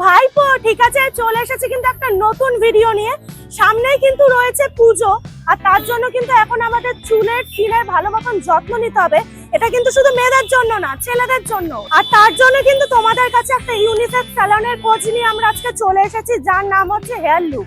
ভাইপো, ঠিক আছে, চলে এসেছে কিন্তু একটা নতুন ভিডিও নিয়ে। সামনেই কিন্তু রয়েছে পুজো, আর তার জন্য কিন্তু এখন আমাদের চুলের চুলের ভালো মতন যত্ন নিতে হবে। এটা কিন্তু শুধু মেয়েদের জন্য না, ছেলেদের জন্য। আর তার জন্য কিন্তু তোমাদের কাছে একটা ইউনিসেফ স্যালনের খোঁজ নিয়ে আমরা আজকে চলে এসেছি, যার নাম হচ্ছে হেয়ার লুক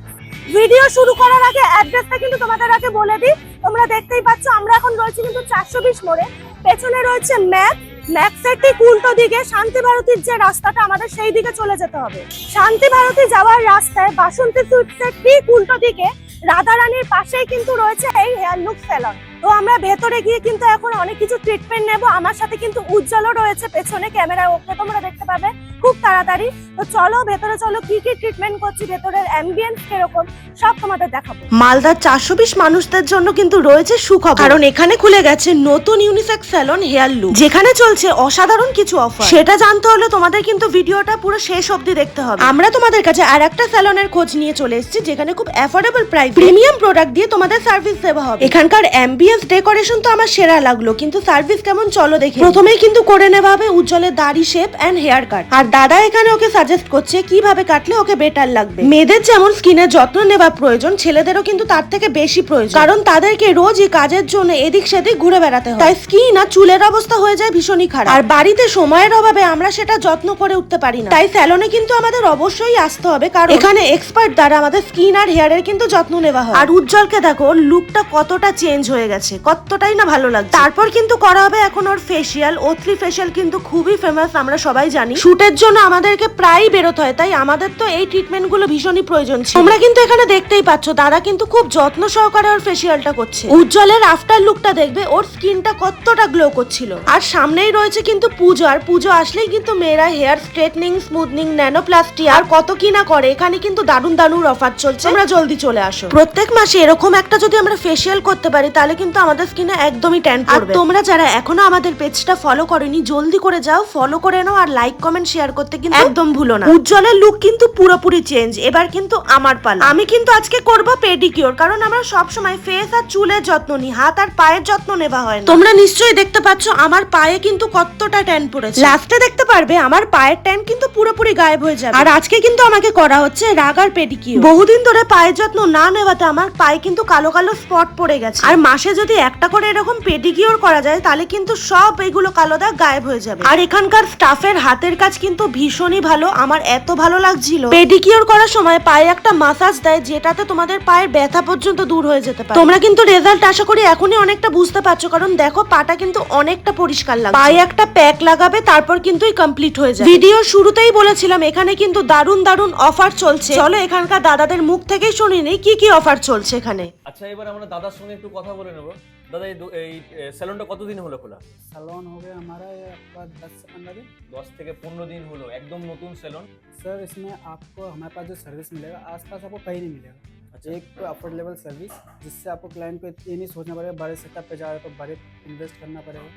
ভিডিও শুরু করার আগে অ্যাড্রেসটা কিন্তু তোমাদের আগে বলে দিই। তোমরা দেখতেই পাচ্ছ, আমরা এখন রয়েছি কিন্তু চারশো বিশ মোড়ে। পেছনে রয়েছে ম্যাপ ম্যাক্সের ঠিক উল্টো দিকে শান্তি ভারতীর যে রাস্তাটা, আমাদের সেই দিকে চলে যেতে হবে। শান্তি ভারতী যাওয়ার রাস্তায় বাসন্তী সুইটসের ঠিক উল্টো দিকে রাধারানীর পাশেই কিন্তু রয়েছে এই হেয়ার লুক স্যালন তো আমরা ভেতরে গিয়ে কিন্তু এখন অনেক কিছু ট্রিটমেন্ট নেব। আমার সাথে কিন্তু উজ্জ্বলও রয়েছে পেছনে ক্যামেরা ওকে তোমরা দেখতে পাবে। খুব তাড়াতাড়ি। তো চলো ভেতরে চলো কি কি ট্রিটমেন্ট করছি ভেতরের অ্যাম্বিয়েন্স কীরকম সব তোমাদের দেখাবো। মালদার চারশো বিশ মানুষদের জন্য কিন্তু রয়েছে সুখবর। কারণ এখানে খুলে গেছে নতুন ইউনিসেক্স স্যালন হেয়ার লুক যেখানে চলছে অসাধারণ কিছু অফার সেটা জানতে হলে তোমাদের কিন্তু ভিডিওটা পুরো শেষ অবধি দেখতে হবে। আমরা তোমাদের কাছে আর একটা স্যালনের খোঁজ নিয়ে চলে এসেছি যেখানে খুব অ্যাফোর্ডেবল প্রাইস প্রিমিয়াম প্রোডাক্ট দিয়ে তোমাদের সার্ভিস দেওয়া হবে। এখানকার অ্যাম্বিয়েন্স ডেকোরেশন তো আমার সেরা লাগল, কিন্তু সার্ভিস কেমন চলো দেখি প্রথমেই কিন্তু করে নেওয়া হবে উজ্জ্বলের দাড়ি শেপ এন্ড হেয়ার কাট আর দাদা এখানে ওকে সাজেস্ট করছে কীভাবে কাটলে ওকে বেটার লাগবে। মেয়েদের যেমন স্কিনের যত্ন নেওয়া প্রয়োজন, ছেলেদেরও কিন্তু তার থেকে বেশি প্রয়োজন। কারণ তাদেরকে রোজই কাজের জন্য এদিক সেদিক ঘুরে বেড়াতে হয়। তাই স্কিন আর চুলের অবস্থা হয়ে যায় ভীষণই খারাপ। আর বাড়িতে সময়ের অভাবে আমরা সেটা যত্ন করে উঠতে পারি না। তাই স্যালনে কিন্তু আমাদের অবশ্যই আসতে হবে, কারণ এখানে এক্সপার্ট দ্বারা আমাদের স্কিন আর হেয়ারের কিন্তু যত্ন নেওয়া হয়। আর উজ্জ্বলকে দেখো লুকটা কতটা চেঞ্জ হয়ে গেছে। কতটাই না ভালো লাগছে। তারপর কিন্তু করা হবে এখন ওর ফেসিয়াল থ্রি ফেসিয়াল কিন্তু খুবই ফেমাস আমরা সবাই জানি। শুটের জন্য আমাদেরকে প্রায়ই বেরোতে হয়, তাই আমাদের তো এই ট্রিটমেন্টগুলো ভীষণই প্রয়োজন ছিল। তোমরা কিন্তু এখানে দেখতেই পাচ্ছ, দাদা কিন্তু খুব যত্ন সহকারে ওর ফেসিয়ালটা করছে। উজ্জ্বলের আফটার লুকটা দেখবে, ওর স্কিনটা কতটা গ্লো করছিল। আর সামনেই রয়েছে কিন্তু পুজো, আর পুজো আসলেই কিন্তু মেয়েরা হেয়ার স্ট্রেটনিং স্মুথনিং ন্যানোপ্লাস্টি আর কত কি না করে, এখানে কিন্তু দারুণ দারুণ অফার চলছে। আমরা জলদি চলে আসো। প্রত্যেক মাসে এরকম একটা যদি আমরা ফেসিয়াল করতে পারি, তাহলে কিন্তু আমাদের স্কিনে একদমই ট্যান পড়বে। আর তোমরা যারা এখনও আমাদের পেজটা ফলো করনি জলদি করে যাও ফলো করে নাও আর লাইক কমেন্ট শেয়ার করতে কিন্তু একদম ভুলো না। উজ্জ্বলের লুক কিন্তু পুরোপুরি চেঞ্জ এবার কিন্তু আমার পালা। আমি কিন্তু আজকে করব পেডিকিওর কারণ আমরা সব সময় ফেস আর চুলের যত্ন নিই হাত আর পায়ের যত্ন নেওয়া হয় না। তোমরা নিশ্চয়ই দেখতে পাচ্ছ আমার পায়ে কিন্তু কতটা ট্যান পড়েছে। লাস্টে দেখতে পারবে আমার পায়ের ট্যান কিন্তু পুরোপুরি গায়েব হয়ে যাবে। আর আজকে কিন্তু আমাকে করা হচ্ছে রাগার পেডিকিওর বহুদিন ধরে পায়ের যত্ন না নেওয়াতে আমার পায়ে কিন্তু কালো কালো স্পট পড়ে গেছে। আর মাসে যদি একটা করে এরকম পেডিকিওর করা যায়, তাহলে কিন্তু সব এগুলো কালো দাগ গায়েব হয়ে যাবে। আর এখানকার স্টাফের হাতের কাজ কিন্তু ভীষণই ভালো, আমার এত ভালো লাগছিল। পেডিকিওর করার সময় পায়ে একটা মাসাজ দেয়, যেটাতে তোমাদের পায়ের ব্যথা পর্যন্ত দূর হয়ে যেতে পারে। তোমরা কিন্তু রেজাল্ট আশা করি এখনই অনেকটা বুঝতে পারছ, কারণ দেখো পাটা কিন্তু অনেকটা পরিষ্কার লাগে পায়ে একটা প্যাক লাগাবে, তারপর কিন্তু কমপ্লিট হয়ে যায় ভিডিও শুরুতেই বলেছিলাম, এখানে কিন্তু দারুণ দারুণ অফার চলছে। চলো এখানকার দাদাদের মুখ থেকেই শুনি নি কি কি অফার চলছে এখানে। আচ্ছা এবার আমরা দাদার সঙ্গে একটু কথা বলে নেব। দাদা এই দো- এই স্যালনটা কতদিন হলো খোলা सैलून हो गया हमारा ये आपका दस से पंद्रह दिन দশ থেকে পনেরো দিন হলো একদম নতুন স্যালন सर इसमें आपको हमारे पास जो सर्विस मिलेगा आसपास आपको कहीं नहीं मिलेगा अच्छा एक तो अफोर्ड लेवल सर्विस जिससे आपको क्लाइंट को ये नहीं सोचना पड़ेगा बड़े सेटअप पे जा रहे हो तो बड़े इन्वेस्ट करना पड़ेगा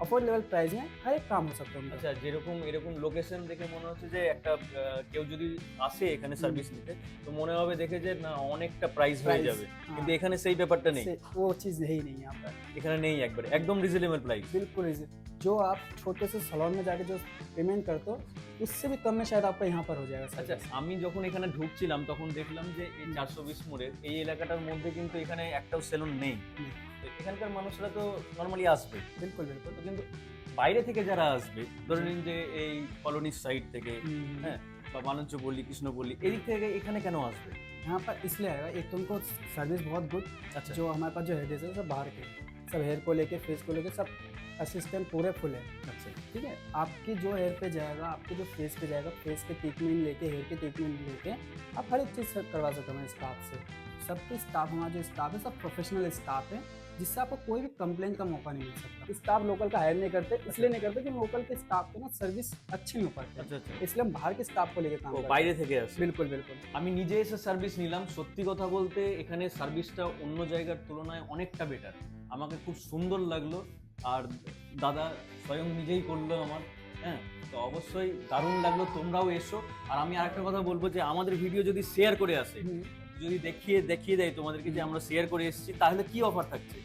अफोर्ड लेवल प्राइस में हर एक काम हो सकता है उनका। আচ্ছা যেরকম এরকম লোকেশন দেখে মনে হচ্ছে যে একটা আহ, কেউ যদি আসে এখানে সার্ভিস নিতে তো মনে হবে দেখে যে না অনেকটা প্রাইস হয়ে Price, যাবে हाँ, কিন্তু এখানে সেই ব্যাপারটা নেই से- वो चीज़ है ही नहीं यहाँ पर এখানে নেই একবারে একদম রিজনেবল প্রাইস बिल्कुल easy। जो आप छोटे से सैलून में जाके जो पेमेंट करते हो उससे भी कम में शायद आपका यहाँ पर हो जाएगा আচ্ছা सर्विस। আমি যখন এখানে ঢুকছিলাম তখন দেখলাম যে এই চারশো বিশ মোড়ের এই এলাকাটার মধ্যে কিন্তু এখানে একটাও সেলুন নেই নেই। তো এখানকার মানুষরা তো নর্মালি আসবে बिल्कुल बिल्कुल তো কিন্তু বাইরে থেকে যারা আসবে ধরে নিন যে এই কলোনির সাইড থেকে हम्म, হ্যাঁ বা বাণিজ্য পল্লী কৃষ্ণপল্লী এদিক থেকে এখানে কেন আসবে यहाँ पर इसलिए आएगा एक तो उनको सर्विस बहुत गुड আচ্ছা जो हमारे पास जो हेड है सब बाहर के सब हेयर को लेके फेस को लेके सब असिस्टेंट पूरे फुल है আচ্ছা ठीक है आपकी जो हेयर पे जाएगा आपके जो फेस पे जाएगा फेस के ट्रीटमेंट लेके हेयर के ट्रीटमेंट लेके आप हर एक चीज़ सेट करवा सकते हो स्टाफ से सबके स्टाफ हमारा जो स्टाफ है सब प्रोफेशनल स्टाफ है जिससे आपको कोई भी कंप्लेन का मौका नहीं मिल सकता स्टाफ लोकल का हायर नहीं करते इसलिए नहीं करते कि लोकल के स्टाफ को ना सर्विस अच्छी नहीं हो पाती আচ্ছা আচ্ছা इसलिए हम बाहर के स्टाफ को लेके काम ও करते বাইরে हैं থেকে আসে बिल्कुल बिल्कुल আমি নিজে এসে সার্ভিস নিলাম সত্যি কথা বলতে এখানে সার্ভিসটা অন্য জায়গার তুলনায় অনেকটা বেটার আমাকে খুব সুন্দর লাগলো আর দাদা স্বয়ং নিজেই করলো আমার হ্যাঁ তো অবশ্যই দারুণ লাগলো তোমরাও এসো আর আমি আরেকটা কথা বলবো যে আমাদের ভিডিও যদি শেয়ার করে আসে যদি দেখিয়ে দেখিয়ে দেয় তোমাদেরকে যে আমরা শেয়ার করে এসেছি তাহলে কি অফার থাকছে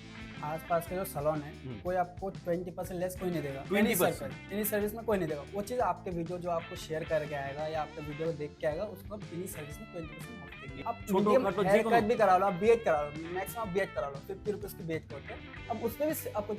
आस पास के जो सलोन है हम्म। कोई आपको ट्वेंटी परसेंट लेस कोई नहीं देगा 20% इन्हीं सर्विस में कोई नहीं देगा वो चीज़ आपके वीडियो जो आपको शेयर करके आएगा या आपके वीडियो को देख के आएगा उसको आप इन्हीं सर्विस में ट्वेंटी परसेंट ऑफ देंगे आप छोटो medium खाटो hair যেকোনো। cut भी करा लो आप बीएड करा लो मैक्सिमम बीएड करा लो फिफ्टी रुपीज़ की बीएड करते हैं अब उसमें भी आपको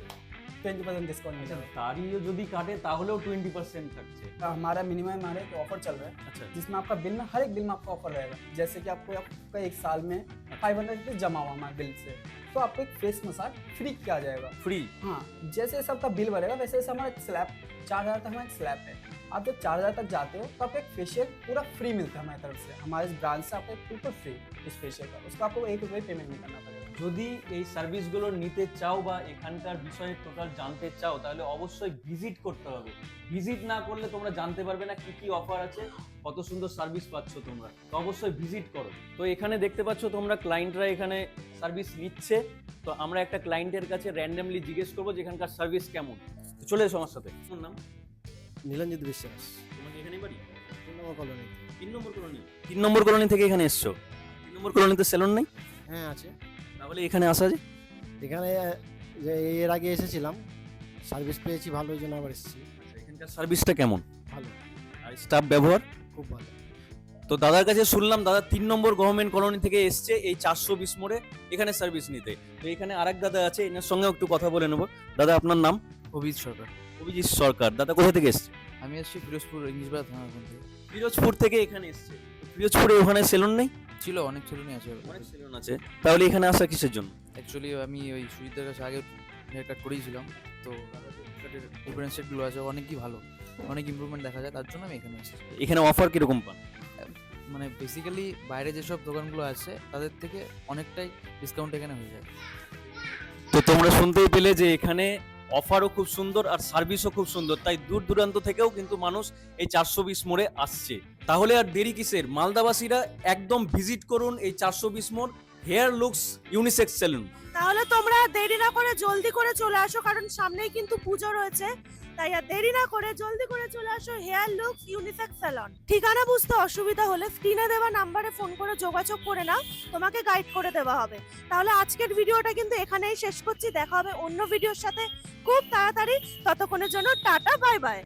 টোয়েন্টি পার্सेंट डिस्काउंट मिलेगा तारी जो भी काटे ताहले ट्वेंटी परसेंट तक तो हमारा मिनिमम हमारे एक ऑफ़र चल रहा है अच्छा। जिसमें आपका बिल में हर एक बिल में आपका ऑफ़र रहेगा। जैसे कि आपको आपका एक साल में फाइव हंड्रेड जमा हुआ हमारे बिल से तो आपको एक फेस मसाज फ्री किया जाएगा। फ्री हाँ जैसे जैसे आपका बिल बढ़ेगा वैसे वैसे हमारा एक स्लैब चार हज़ार तक हमारा एक स्लैब है। आप जब चार हज़ार तक जाते हो तो आपको एक फेशियल पूरा फ्री मिलता है हमारी तरफ़ से। हमारे इस ब्रांच से आपको एक बिल्कुल फ्री इस फेशियल का। उसका आपको एक रुपये पेमेंट नहीं करना पड़ेगा। যদি এই সার্ভিসগুলো নিতে চাও বা এখানকার বিষয়ে টোটাল জানতে চাও তাহলে অবশ্যই ভিজিট করতে হবে। ভিজিট না করলে তোমরা জানতে পারবে না কি কি অফার আছে কত সুন্দর সার্ভিস পাচ্ছ তোমরা। তো অবশ্যই ভিজিট করো। তো এখানে দেখতে পাচ্ছ তোমরা ক্লায়েন্টরা এখানে সার্ভিস নিচ্ছে। তো আমরা একটা ক্লায়েন্টের কাছে র্যান্ডমলি জিজ্ঞেস করব যে এখানকার সার্ভিস কেমন। চলে এসো আমার সাথে। তোমার নাম? নীলঞ্জিত বিশ্বাস। তোমাকে এখানে বাড়ি? তিন নম্বর কলোনি। তিন নম্বর কলোনি। তিন নম্বর কলোনি থেকে এখানে এসছো? তিন নম্বর কলোনিতে সেলুন নেই? হ্যাঁ আছে। তাহলে এখানে আসা যায়? এখানে যে এর আগে এসেছিলাম সার্ভিস পেয়েছি ভালো ওই জন্য আবার এসেছি। আচ্ছা, এখানকার সার্ভিসটা কেমন? ভালো। আর স্টাফ ব্যবহার? খুব ভালো। তো দাদার কাছে শুনলাম দাদা তিন নম্বর গভর্নমেন্ট কলোনি থেকে এসছে এই চারশো বিশ মোড়ে এখানে সার্ভিস নিতে। তো এখানে আরেক দাদা আছে এনার সঙ্গে একটু কথা বলে নেব। দাদা আপনার নাম? অভিজিৎ সরকার। অভিজিৎ সরকার। দাদা কোথা থেকে এসছে? আমি আসছি ফিরোজপুর থানা ওখান থেকে। ফিরোজপুর থেকে এখানে এসছে। ফিরোজপুরে ওখানে সেলুন নেই? ছিল অনেক ছেলেই আছে অনেক সেলুন আছে। তাহলে এখানে আসা কিসের জন্য? অ্যাকচুয়ালি আমি ওই সুজিতের কাছে আগে হেয়ার কাট করিয়েছিলাম তো কাটের ডিফারেন্সিয়েটগুলো আছে অনেকই ভালো। অনেক ইমপ্রুভমেন্ট দেখা যায় তার জন্য আমি এখানে এসেছি এখানে অফার কীরকম পান? মানে বেসিক্যালি বাইরে যেসব দোকানগুলো আছে তাদের থেকে অনেকটাই ডিসকাউন্ট এখানে হয়ে যায়। তো তোমরা শুনতেই পেলে যে এখানে অফারও খুব সুন্দর আর সার্ভিসও খুব সুন্দর। তাই দূর দূরান্ত থেকেও কিন্তু মানুষ এই চারশো বিশ মোড়ে আসছে। তাহলে আর দেরি কিসের? মালদাবাসীরা একদম ভিজিট করুন এই চারশো বিশ মোড় হেয়ার লুকস ইউনিসেক্স সেলুন। তাহলে তোমরা দেরি না করে জলদি করে চলে আসো, কারণ সামনেই কিন্তু পুজো রয়েছে। তাই আর দেরি না করে জলদি করে চলে আসো হেয়ার লুকস ইউনিসেক্স স্যালন। ঠিকানা বুঝতে অসুবিধা হলে স্ক্রিনে দেওয়া নাম্বারে ফোন করে যোগাযোগ করে নাও, তোমাকে গাইড করে দেওয়া হবে। তাহলে আজকের ভিডিওটা কিন্তু এখানেই শেষ করছি, দেখা হবে অন্য ভিডিওর সাথে। খুব তাড়াতাড়ি, ততক্ষণের জন্য টাটা বাই বাই